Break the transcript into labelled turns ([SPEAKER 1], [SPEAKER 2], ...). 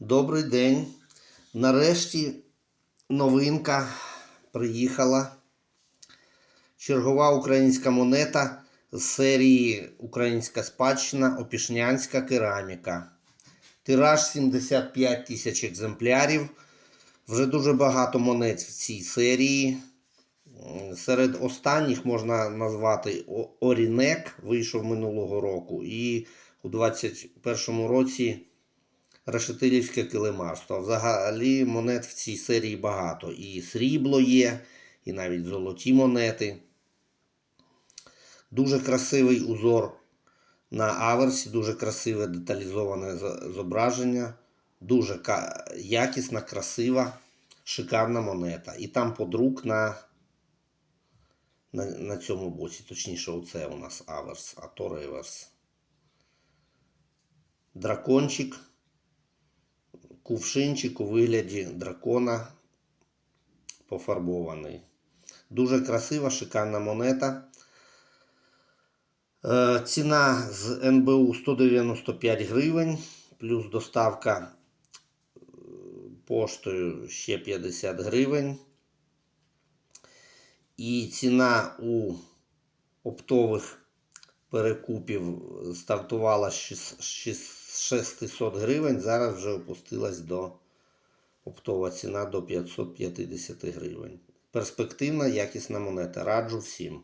[SPEAKER 1] Добрий день. Нарешті новинка приїхала. Чергова українська монета з серії Українська спадщина Опішнянська кераміка. Тираж 75 тисяч екземплярів. Вже дуже багато монет в цій серії. Серед останніх можна назвати Орінек, вийшов минулого року, і у 2021 році Решетилівське килимарство. Взагалі монет в цій серії багато. І срібло є, і навіть золоті монети. Дуже красивий узор на аверсі, дуже красиве деталізоване зображення. Дуже якісна, красива, шикарна монета. І там подрук на, на, на цьому боці. Точніше, оце у нас аверс, а то реверс. Дракончик кувшинчик у вигляді дракона пофарбований. Дуже красива, шикарна монета. Е, Ціна з НБУ 195 гривень, плюс доставка е, поштою ще 50 гривень. І ціна у оптових перекупів стартувала з шіс- шіс- 600 гривень, зараз вже опустилась до оптова ціна до 550 гривень. Перспективна, якісна монета. Раджу всім.